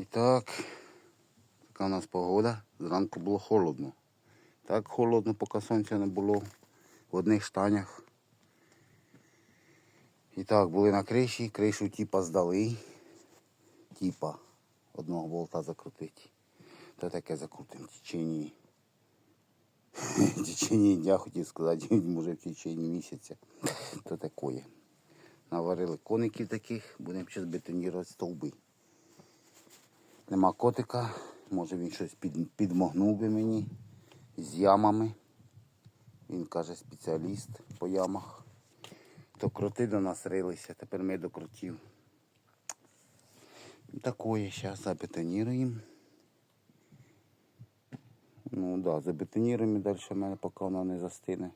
І так, така у нас погода. Зранку було холодно. Так холодно, поки сонця не було. В одних штанях. І так, були на криші, кришу типа здали. Типа одного болта закрутити. То таке закрутимо в течение. В течение дня хотів сказати, може в течение місяця. То такое. Наварили коників таких, будемо зараз бетонувати стовби. Нема котика, може він щось під, підмогнув би мені з ямами. Він каже спеціаліст по ямах. То кроти до нас рилися, тепер ми до кротів. Такое, зараз забетоніруємо. Ну так, да, забетоніруємо далі в мене, поки вона не застине.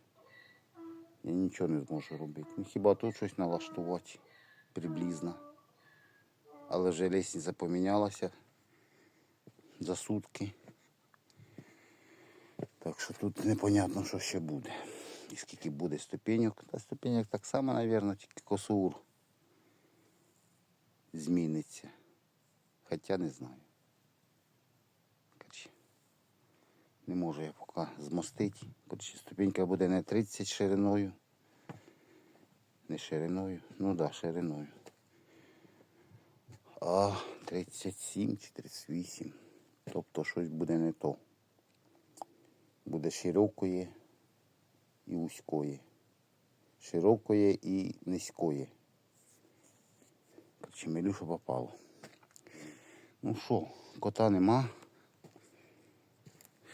Я нічого не зможу робити. Ну хіба тут щось налаштувати приблизно. Але вже лестниця помінялася за сутки. Так що тут непонятно, що ще буде. І скільки буде ступеньок. Та ступеньок так само, мабуть, тільки косур зміниться. Хоча не знаю. Не можу я поки змостити. Короче, ступенька буде не 30 шириною. Не шириною. Ну да, шириною. А 37 чи 38. Тобто щось буде не то. Буде широкої і вузької. Широкої і низької. Короче, Милюша попало. Ну що, кота нема.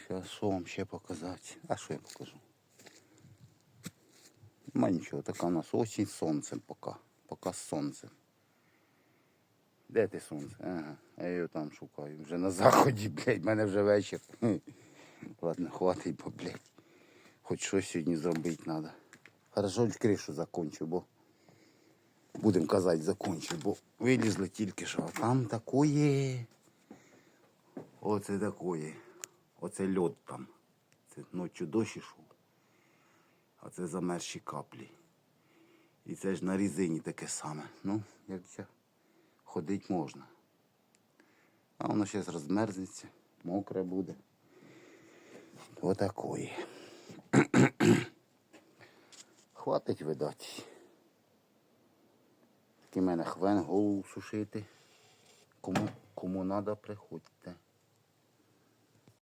Зараз що вам ще показати? А що я покажу? Нема нічого, така у нас осінь з сонцем поки. Поки з сонцем. Де ти сонце? Ага, я його там шукаю. Вже на заході, блядь, в мене вже вечір. Ладно, хватить, бо, блядь. Хоч щось сьогодні зробити треба. Хорошо, хоч кришу закончу, бо будемо казати, закончив, бо вилізли тільки що. А там такое. Оце такое. Оце льод там. Це ночі дощ ішов. А це замерзші каплі. І це ж на різині таке саме. Ну, як це ходить можна. А воно зараз розмерзнеться, мокре буде. Отакої. Хватить видать. Такий мене хвен голову сушити. Кому, кому надо, приходьте.